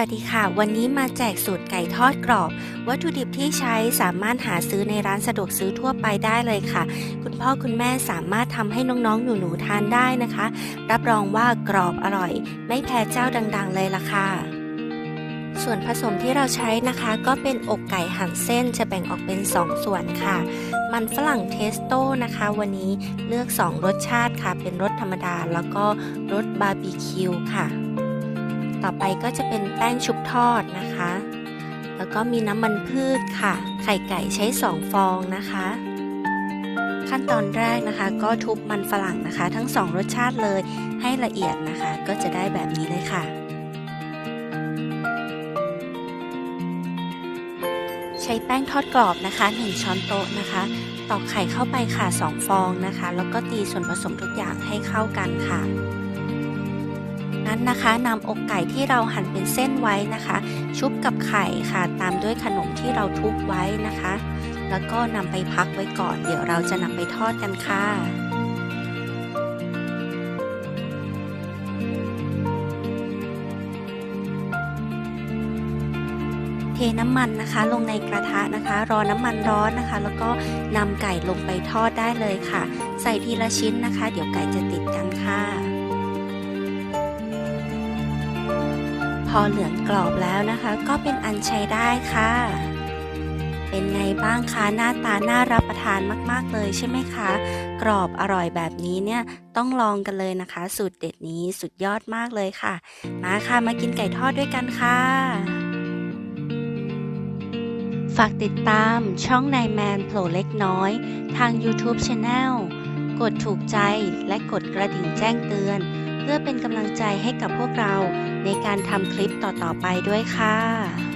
วัสดีค่ะ วันนี้มาแจกสูตรไก่ทอดกรอบ วัตถุดิบที่ใช้สามารถหาซื้อในร้านสะดวกซื้อทั่วไปได้เลยค่ะ คุณพ่อคุณแม่สามารถทำให้น้องๆ หนูๆทานได้นะคะ รับรองว่ากรอบอร่อย ไม่แพ้เจ้าดังๆ เลยล่ะค่ะส่วนผสมที่เราใช้นะคะก็เป็นอกไก่หั่นเส้นจะแบ่งออกเป็น 2 ส่วนค่ะ มันฝรั่งเทสโต้นะคะ วันนี้เลือก 2 รสชาติค่ะ เป็นรสธรรมดาแล้วก็รสบาร์บีคิวค่ะ ต่อไปก็จะเป็นแป้งชุบทอดนะคะ แล้วก็มีน้ำมันพืชค่ะ ไข่ไก่ใช้ 2 ฟองนะคะ ขั้นตอนแรกนะคะ ก็ทุบมันฝรั่งนะคะ ทั้ง 2 รสชาติเลยให้ละเอียดนะคะ ก็จะได้แบบนี้เลยค่ะ ใช้แป้งทอดกรอบนะคะ 1 ช้อนโต๊ะนะคะตอกไข่เข้าไปค่ะ 2 ฟองนะคะ แล้วก็ตีส่วนผสมทุกอย่างให้เข้ากันค่ะ นั้นนะคะนำอกไก่ที่เราหั่นเป็นเส้นไว้นะคะ ชุบกับไข่ค่ะ ตามด้วยขนมที่เราทุบไว้นะคะ แล้วก็นำไปพักไว้ก่อน เดี๋ยวเราจะนำไปทอดกันค่ะเทน้ำมันนะคะลงในกระทะนะคะ รอน้ำมันร้อนนะคะ แล้วก็นำไก่ลงไปทอดได้เลยค่ะ ใส่ทีละชิ้นนะคะ เดี๋ยวไก่จะติดกันค่ะ พอเหลืองกรอบแล้วนะคะ ก็เป็นอันใช้ได้ค่ะ เป็นไงบ้างคะหน้าตาน่ารับประทานมากๆเลยใช่ไหมคะ กรอบอร่อยแบบนี้เนี่ยต้องลองกันเลยนะคะ สูตรเด็ดนี้สุดยอดมากเลยค่ะ มาค่ะมากินไก่ทอดด้วยกันค่ะฝากติดตามช่องนายแมนโผล่เล็กน้อย ทาง YouTube Channel กดถูกใจและกดกระดิ่งแจ้งเตือน เพื่อเป็นกำลังใจให้กับพวกเราในการทำคลิปต่อๆไปด้วยค่ะ